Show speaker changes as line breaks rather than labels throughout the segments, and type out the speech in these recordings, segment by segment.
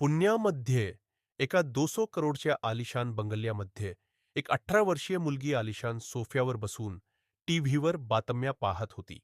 पुण्यामध्ये एका दोसो करोडच्या आलिशान बंगल्यामध्ये एक अठरा वर्षीय मुलगी आलिशान सोफ्यावर बसून टीव्हीवर बातम्या पाहत होती.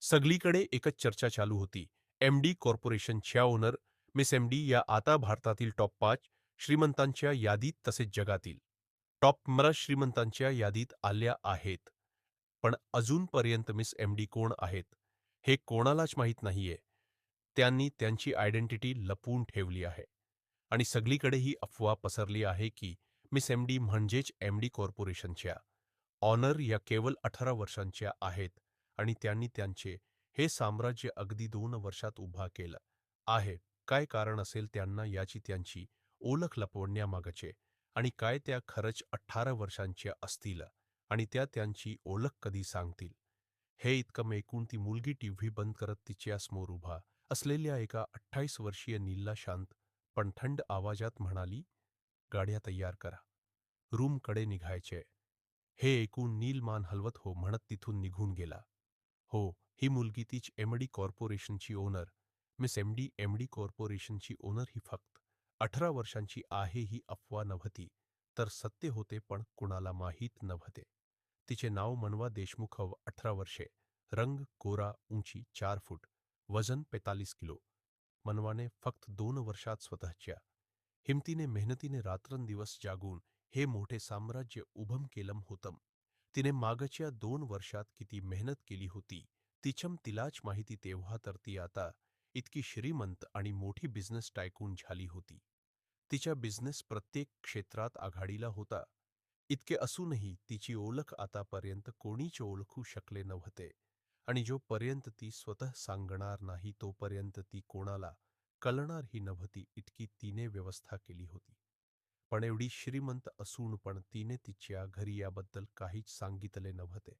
सगळीकडे एकच चर्चा चालू होती. एमडी कॉर्पोरेशनच्या ओनर मिस एमडी या आता भारतातील टॉप पाच श्रीमंतांच्या यादीत तसेच जगातील. टॉप मरा श्रीमंतांच्या यादीत आल्या आहेत. पण अजूनपर्यंत मिस एमडी कोण आहेत? हे कोणालाच माहीत नाहीये. त्यांनी त्यांची आयडेंटिटी लपवून ठेवली आहे. आणि सगळीकडे ही अफवा पसरली आहे की मिस एम डी म्हणजेच एम डी कॉर्पोरेशनच्या. ऑनर या केवळ अठरा वर्षांच्या आहेत आणि त्यांनी त्यांचे हे साम्राज्य अगदी दोन वर्षात उभा केलं. आहे काय कारण असेल त्यांना याची त्यांची ओळख लपवण्यामागचे आणि काय त्या खरंच अठरा वर्षांच्या असतील आणि त्या त्यांची ओळख कधी सांगतील? हे इतकं ऐकून ती मुलगी टीव्ही बंद करत तिच्या समोर उभा असलेल्या एका अठ्ठावीस वर्षीय नीलला शांत पण थंड आवाजात म्हणाली गाड्या तयार करा. रूमकडे निघायचे हे ऐकून नील मान हलवत हो म्हणत तिथून निघून गेला. हो ही मुलगी तीच एमडी कॉर्पोरेशनची ओनर. मिस एमडी एमडी कॉर्पोरेशनची ओनर ही फक्त. अठरा वर्षांची आहे ही अफवा नव्हती. तर सत्य होते पण कुणाला माहीत नव्हते. तिचे नाव मनवा देशमुख अठरा वर्षे. रंग कोरा उंची चार फूट. वजन पेतालीस किलो. मनवाने फक्त दोन वर्षात स्वतःच्या. हिमतीने मेहनतीने रात्रंदिवस जागून हे मोठे साम्राज्य उभम केलम होतं तिने मागच्या दोन वर्षात किती मेहनत केली होती तिचम तिलाच माहिती तेव्हा तर ती आता इतकी श्रीमंत आणि मोठी बिझनेस टायकून झाली होती. तिच्या बिझनेस प्रत्येक क्षेत्रात आघाडीला होता. इतके असूनही तिची ओळख आतापर्यंत कोणीच ओळखू शकले नव्हते. आणि जोपर्यंत ती स्वतः सांगणार नाही तोपर्यंत ती कोणाला कळणारही नव्हती इतकी तिने व्यवस्था केली होती. पण एवढी श्रीमंत असून पण तिने तिच्या घरी याबद्दल काहीच सांगितले नव्हते.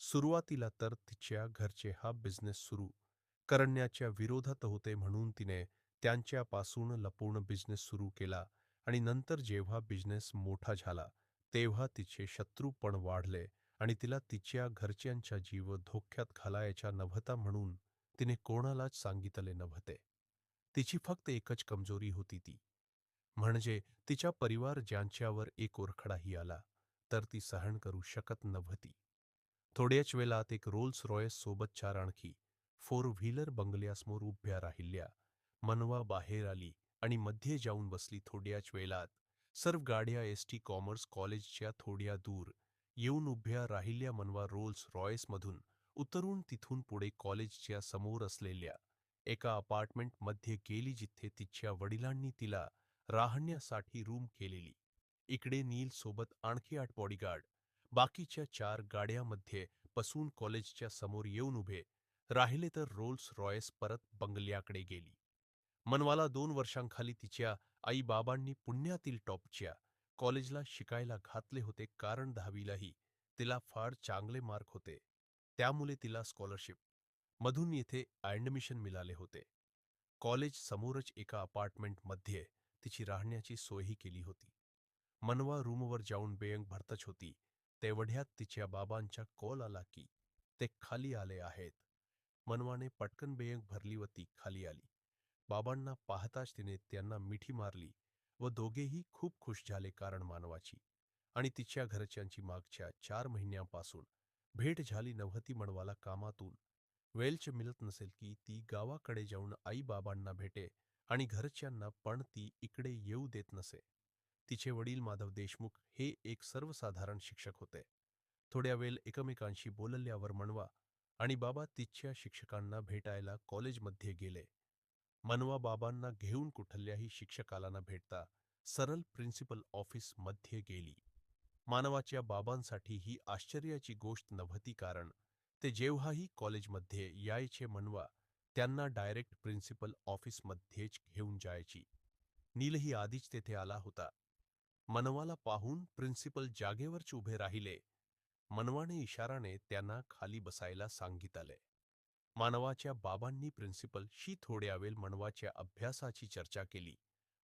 सुरुवातीला तर तिच्या घरचे हा बिझनेस सुरू करण्याच्या विरोधात होते म्हणून तिने त्यांच्यापासून लपून बिझनेस सुरू केला आणि नंतर जेव्हा बिझनेस मोठा झाला तेव्हा तिचे शत्रू पण वाढले आणि तिला तिच्या घरच्यांच्या जीव धोक्यात घालायचा नव्हता म्हणून तिने कोणालाच सांगितले नव्हते तिची फक्त एकच कमजोरी होती ती. म्हणजे तिच्या परिवार ज्यांच्यावर एक ओरखडाही आला तर ती सहन करू शकत नव्हती. थोड्याच वेळात एक रोल्स रॉयस सोबत चार आणखी फोर व्हीलर बंगल्यासमोर उभ्या राहिल्या मनवा बाहेर आली आणि मध्ये जाऊन बसली थोड्याच वेळात सर्व गाड्या एस टी कॉमर्स कॉलेजच्या थोड्या दूर येऊन उभ्या राहिल्या मनवा रोल्स रॉयसमधून उतरून तिथून पुढे कॉलेजच्या समोर असलेल्या एका अपार्टमेंटमध्ये गेली जिथे तिच्या वडिलांनी तिला राहण्यासाठी रूम केलेली. इकडे नील सोबत आणखी आठ बॉडीगार्ड बाकीच्या चार गाड्यामध्ये बसून कॉलेजच्या समोर येऊन उभे राहिले तर रोल्स रॉयस परत बंगल्याकडे गेली. मनवाला दोन वर्षांखाली तिच्या आईबाबांनी पुण्यातील टॉपच्या कॉलेजला शिकायला घातले होते कारण दहावीलाही तिला फार चांगले मार्क होते. त्यामुळे तिला स्कॉलरशिप. मधून येथे ॲडमिशन मिळाले होते. कॉलेज समोरच एका अपार्टमेंटमध्ये तिची राहण्याची सोयही केली होती. मनवा रूमवर जाऊन बेयंग भरतच होती. तेवढ्यात तिच्या बाबांचा कॉल आला की ते खाली आले आहेत. मनवाने पटकन बेयंग भरली व ती खाली आली. बाबांना पाहताच तिने त्यांना मिठी मारली. व दोघेही खूप खुश झाले कारण मानवाची. आणि तिच्या घरच्यांची मागच्या चार महिन्यांपासून भेट झाली नव्हती मनवाला कामातून. वेलच मिळत नसेल की ती गावाकडे जाऊन आईबाबांना भेटे आणि घरच्यांना पण ती इकडे येऊ देत नसे. तिचे वडील माधव देशमुख हे एक सर्वसाधारण शिक्षक होते. थोड्या वेळ एकमेकांशी बोलल्यावर मनवा आणि बाबा तिच्या शिक्षकांना भेटायला कॉलेजमध्ये गेले. मनवा बाबांना घेऊन कुठल्याही शिक्षकाला न भेटता सरल प्रिन्सिपल ऑफिसमध्ये गेली. मानवाच्या बाबांसाठी ही आश्चर्याची गोष्ट नव्हती कारण ते जेव्हाही कॉलेजमध्ये यायचे मनवा त्यांना डायरेक्ट प्रिन्सिपल ऑफिसमध्येच घेऊन जायची. नीलही आधीच तेथे आला होता. मनवाला पाहून प्रिन्सिपल जागेवरच उभे राहिले. मनवाने इशाराने त्यांना खाली बसायला सांगितले. मानवाच्या बाबांनी प्रिन्सिपलशी थोड्या वेळ मनवाच्या अभ्यासाची चर्चा केली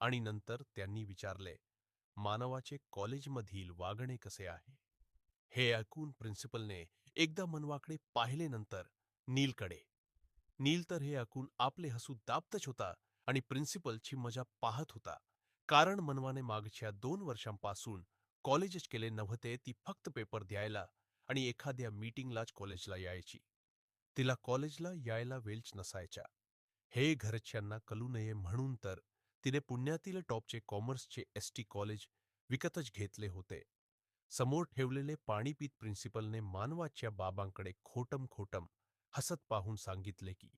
आणि नंतर त्यांनी विचारले मानवाचे कॉलेजमधील वागणे कसे आहे? हे ऐकून प्रिन्सिपलने एकदा मनवाकडे पाहिले नंतर नीलकडे. नील तर हे ऐकून आपले हसू दाबतच होता आणि प्रिन्सिपलची मजा पाहत होता कारण मनवाने मागच्या दोन वर्षांपासून कॉलेजच केले नव्हते ती फक्त पेपर द्यायला आणि एखाद्या मीटिंगलाच कॉलेजला यायची. तिला कॉलेजला यायला वेळच नसायच्या. हे घरच्यांना कलू नये म्हणून तर तिने पुण्यातील टॉपचे कॉमर्सचे एस टी कॉलेज विकतच घेतले होते. समोर ठेवलेले पाणी पीत प्रिन्सिपलने मानवाच्या बाबांकडे खोटम खोटम हसत पाहून सांगितले की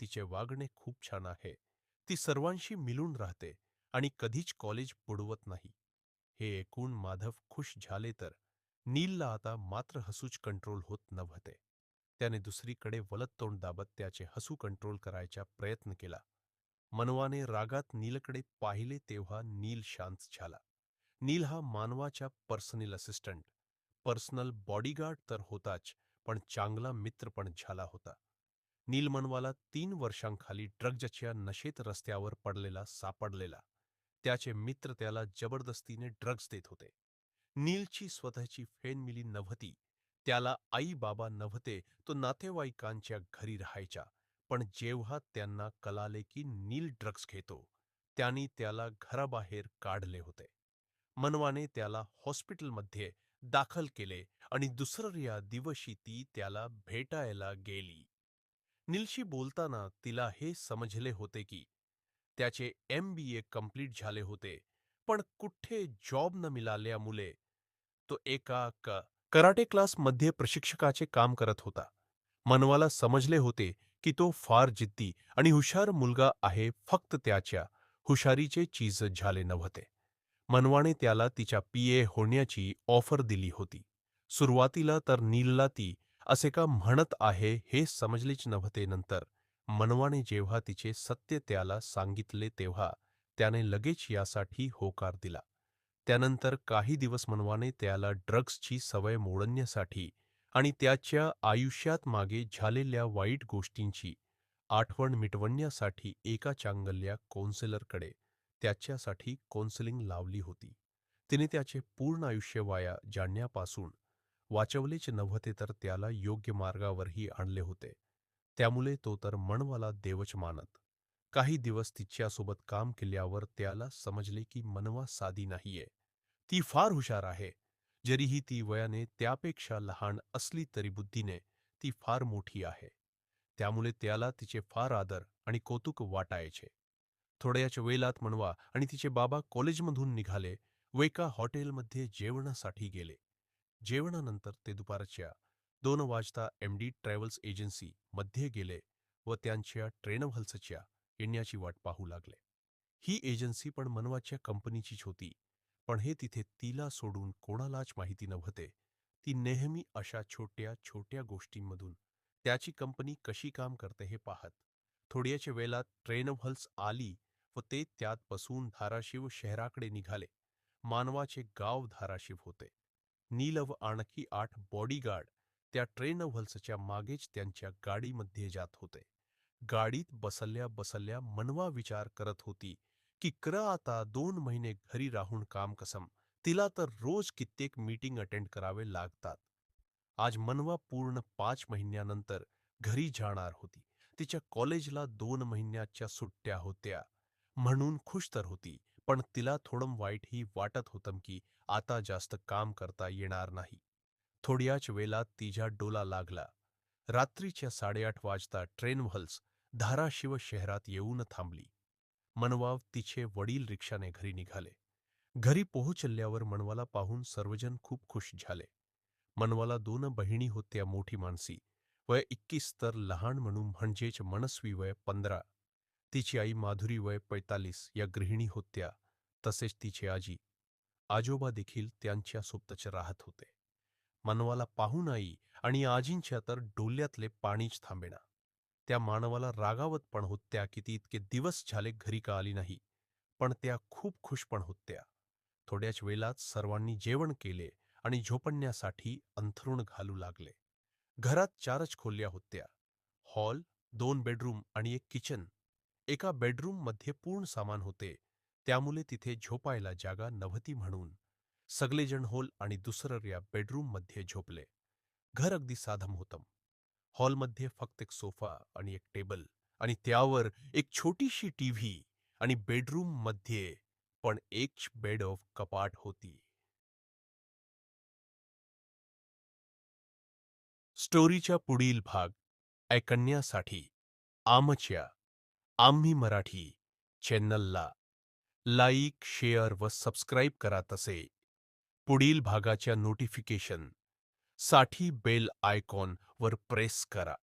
तिचे वागणे खूप छान आहे. ती सर्वांशी मिळून राहते आणि कधीच कॉलेज बुडवत नाही. हे ऐकून माधव खुश झाले तर नीलला आता मात्र हसूच कंट्रोल होत नव्हते. त्याने दुसरीकडे वलत तोंड दाबत त्याचे हसू कंट्रोल करायचा प्रयत्न केला. मनवाने रागात नीलकडे पाहिले तेव्हा नील शांत झाला. नील हा मानवाच्या पर्सनल असिस्टंट. पर्सनल बॉडीगार्ड तर होताच पण चांगला मित्र पण झाला होता. नील मनवाला तीन वर्षांखाली ड्रग्जच्या नशेत रस्त्यावर पडलेला सापडलेला. त्याचे मित्र त्याला जबरदस्तीने ड्रग्ज देत होते. नीलची स्वतःची फॅमिली नव्हती. त्याला आई बाबा नव्हते तो नातेवाईकांच्या घरी राहायचा. पण जेव्हा त्यांना कलाले की नील ड्रग्ज घेतो त्यांनी त्याला घराबाहेर काढले होते. मनवाने त्याला हॉस्पिटलमध्ये दाखल केले आणि दुसऱ्या दिवशी ती त्याला भेटायला गेली. नीलशी बोलताना तिला हे समजले होते की त्याचे एम बी ए कंप्लीट झाले होते पण कुठे जॉब न मिळाल्यामुळे तो एका क कराटे क्लासमध्ये प्रशिक्षकाचे काम करत होता. मनवाला समजले होते की तो फार जिद्दी आणि हुशार मुलगा आहे फक्त त्याच्या. हुशारीचे चीज झाले नव्हते. मनवाने त्याला तिच्या पी ए होण्याची ऑफर दिली होती. सुरुवातीला तर नीलला ती असे का म्हणत आहे हे समजलेच नव्हते नंतर. मनवाने जेव्हा तिचे सत्य त्याला सांगितले तेव्हा त्याने लगेच यासाठी होकार दिला. त्यानंतर काही दिवस मनवाने त्याला ड्रग्सची सवय मोडण्यासाठी आणि त्याच्या आयुष्यात मागे झालेल्या वाईट गोष्टींची आठवण मिटवण्यासाठी एका चांगल्या कौन्सिलरकडे त्याच्यासाठी कौन्सिलिंग लावली होती. तिने त्याचे पूर्ण आयुष्य वाया जाणण्यापासून वाचवलेच नव्हते तर त्याला योग्य मार्गावरही आणले होते. त्यामुळे तो तर मनवाला देवच मानत. काही दिवस तिच्यासोबत काम केल्यावर त्याला समजले की मनवा साधी नाहीये. ती फार हुशार आहे. जरीही ती वयाने त्यापेक्षा लहान असली तरी बुद्धीने ती फार मोठी आहे. त्यामुळे त्याला तिचे फार आदर आणि कौतुक वाटायचे. थोड्याच वेळात मनवा आणि तिचे बाबा कॉलेजमधून निघाले व एका हॉटेलमध्ये जेवणासाठी गेले. जेवणानंतर ते दुपारच्या दोन वाजता एम डी ट्रॅव्हल्स एजन्सी मध्ये गेले व त्यांच्या ट्रेनव्हल्सच्या येण्याची वाट पाहू लागले. ही एजन्सी पण मनवाच्या कंपनीचीच होती पण हे तिथे तिला सोडून कोणालाच माहिती नव्हते. ती नेहमी अशा छोट्या छोट्या गोष्टींमधून त्याची कंपनी कशी काम करते हे पाहत. थोड्याच्या वेळात ट्रेनव्हल्स आली व ते त्यात बसून धाराशिव शहराकडे निघाले. मानवाचे गाव धाराशिव होते. नील व आणखी आठ बॉडीगार्ड त्या ट्रेनव्हल्सच्या मागेच त्यांच्या गाडीमध्ये जात होते. गाडीत बसल्या बसल्या मनवा विचार करत होती की क्र आता दोन महिने घरी राहून काम कसम तिला तर रोज कित्येक मीटिंग अटेंड करावे लागतात. आज मनवा पूर्ण पाच महिन्यानंतर घरी जाणार होती. तिच्या कॉलेजला दोन महिन्याच्या सुट्ट्या होत्या. म्हणून खुश तर होती पण तिला थोडं वाईटही वाटत होतं की आता जास्त काम करता येणार नाही. थोड्याच वेळात तिच्या डोला लागला. रात्रीच्या साडेआठ वाजता ट्रेन व्हल्स धाराशिव शहरात येऊन थांबली. मनवाव तिचे वडील रिक्षाने घरी निघाले. घरी पोहोचल्यावर मनवाला पाहून सर्वजण खूप खुश झाले. मनवाला दोन बहिणी होत्या मोठी माणसी. वय इक्कीस तर लहान म्हणून म्हणजेच मनस्वी वय पंधरा. तिची आई माधुरी वय पैतालीस या गृहिणी होत्या. तसेच तिचे आजी. आजोबा देखील त्यांच्या सोबतच राहत होते. मनवाला पाहून आई आणि आजींच्या तर डोल्यातले पाणीच थांबेना. त्या मानवाला रागावत पण होत्या की ती इतके दिवस झाले घरी का आली नाही. पण त्या खूप खुश पण होत्या. थोड्याच वेळात सर्वांनी जेवण केले आणि झोपण्यासाठी अंथरुण घालू लागले. घरात चारच खोल्या होत्या. हॉल दोन बेडरूम आणि एक किचन. एका बेडरूममध्ये पूर्ण सामान होते. त्यामुळे तिथे झोपायला जागा नव्हती म्हणून. सगळेजण हॉल आणि दुसऱ्या बेडरूममध्ये झोपले. घर अगदी साधम होतं. हॉलमध्ये फक्त एक सोफा आणि एक टेबल आणि त्यावर एक छोटीशी टीव्ही आणि बेडरूममध्ये पण एक बेड ऑफ कपाट होती. स्टोरीच्या पुढील भाग ऐकण्यासाठी आमच्या आम्ही मराठी चॅनलला लाईक शेअर व सबस्क्राईब करा तसे. पुढील भागाच्या नोटिफिकेशन साठी बेल आयकॉन वर प्रेस करा.